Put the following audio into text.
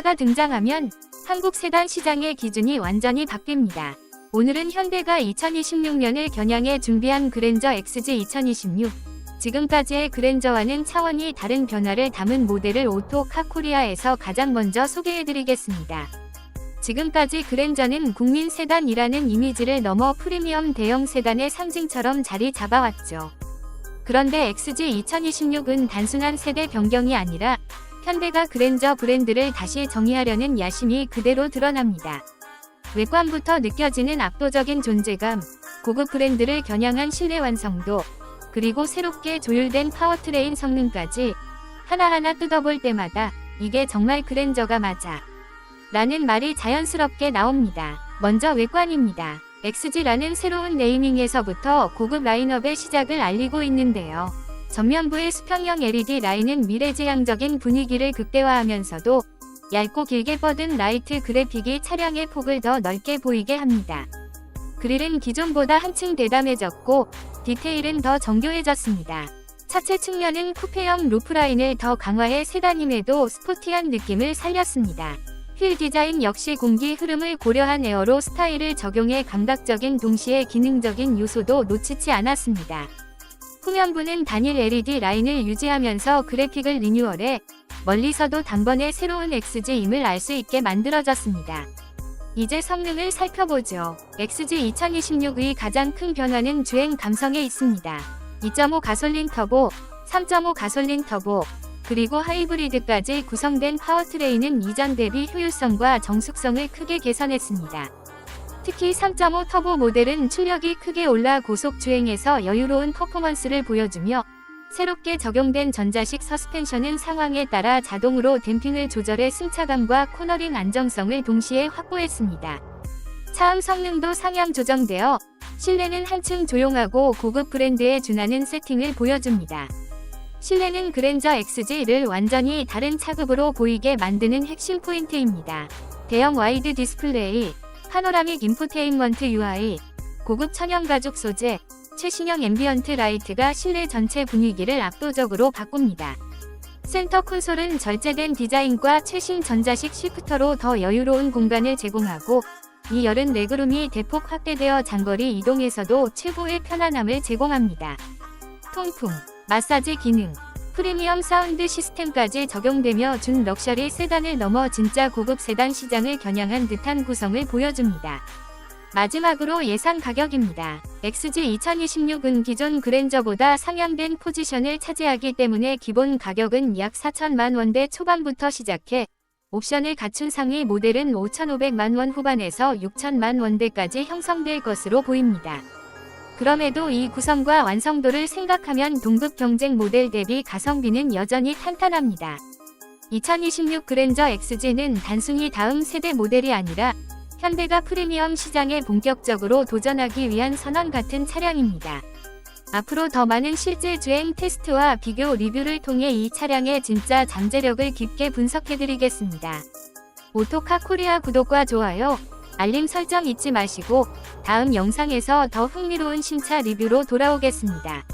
그랜저가 등장하면 한국 세단 시장의 기준이 완전히 바뀝니다. 오늘은 현대가 2026년을 겨냥해 준비한 그랜저 XG 2026. 지금까지의 그랜저와는 차원이 다른 변화를 담은 모델을 오토 카 코리아에서 가장 먼저 소개해드리겠습니다. 지금까지 그랜저는 국민 세단이라는 이미지를 넘어 프리미엄 대형 세단의 상징처럼 자리 잡아왔죠. 그런데 XG 2026은 단순한 세대 변경이 아니라 현대가 그랜저 브랜드를 다시 정의하려는 야심이 그대로 드러납니다. 외관부터 느껴지는 압도적인 존재감, 고급 브랜드를 겨냥한 실내 완성도, 그리고 새롭게 조율된 파워트레인 성능까지 하나하나 뜯어볼 때마다 이게 정말 그랜저가 맞아. 라는 말이 자연스럽게 나옵니다. 먼저 외관입니다. XG라는 새로운 네이밍에서부터 고급 라인업의 시작을 알리고 있는데요. 전면부의 수평형 LED 라인은 미래지향적인 분위기를 극대화하면서도 얇고 길게 뻗은 라이트 그래픽이 차량의 폭을 더 넓게 보이게 합니다. 그릴은 기존보다 한층 대담해졌고 디테일은 더 정교해졌습니다. 차체 측면은 쿠페형 루프라인을 더 강화해 세단임에도 스포티한 느낌을 살렸습니다. 휠 디자인 역시 공기 흐름을 고려한 에어로 스타일을 적용해 감각적인 동시에 기능적인 요소도 놓치지 않았습니다. 후면부는 단일 LED 라인을 유지하면서 그래픽을 리뉴얼해 멀리서도 단번에 새로운 XG임을 알 수 있게 만들어졌습니다. 이제 성능을 살펴보죠. XG 2026의 가장 큰 변화는 주행 감성에 있습니다. 2.5 가솔린 터보, 3.5 가솔린 터보, 그리고 하이브리드까지 구성된 파워트레인은 이전 대비 효율성과 정숙성을 크게 개선했습니다. 특히 3.5 터보 모델은 출력이 크게 올라 고속 주행에서 여유로운 퍼포먼스를 보여주며 새롭게 적용된 전자식 서스펜션은 상황에 따라 자동으로 댐핑을 조절해 승차감과 코너링 안정성을 동시에 확보했습니다. 차음 성능도 상향 조정되어 실내는 한층 조용하고 고급 브랜드에 준하는 세팅을 보여줍니다. 실내는 그랜저 XG를 완전히 다른 차급으로 보이게 만드는 핵심 포인트입니다. 대형 와이드 디스플레이, 파노라믹 인포테인먼트 UI, 고급 천연 가죽 소재, 최신형 앰비언트 라이트가 실내 전체 분위기를 압도적으로 바꿉니다. 센터 콘솔은 절제된 디자인과 최신 전자식 시프터로 더 여유로운 공간을 제공하고 2열은 레그룸이 대폭 확대되어 장거리 이동에서도 최고의 편안함을 제공합니다. 통풍, 마사지 기능, 프리미엄 사운드 시스템까지 적용되며 준 럭셔리 세단을 넘어 진짜 고급 세단 시장을 겨냥한 듯한 구성을 보여줍니다. 마지막으로 예상 가격입니다. XG 2026은 기존 그랜저보다 상향된 포지션을 차지하기 때문에 기본 가격은 약 4천만 원대 초반부터 시작해 옵션을 갖춘 상위 모델은 5,500만 원 후반에서 6천만 원대까지 형성될 것으로 보입니다. 그럼에도 이 구성과 완성도를 생각하면 동급 경쟁 모델 대비 가성비는 여전히 탄탄합니다. 2026 그랜저 XG는 단순히 다음 세대 모델이 아니라 현대가 프리미엄 시장에 본격적으로 도전하기 위한 선언 같은 차량입니다. 앞으로 더 많은 실제 주행 테스트와 비교 리뷰를 통해 이 차량의 진짜 잠재력을 깊게 분석해드리겠습니다. 오토카 코리아 구독과 좋아요, 알림 설정 잊지 마시고 다음 영상에서 더 흥미로운 신차 리뷰로 돌아오겠습니다.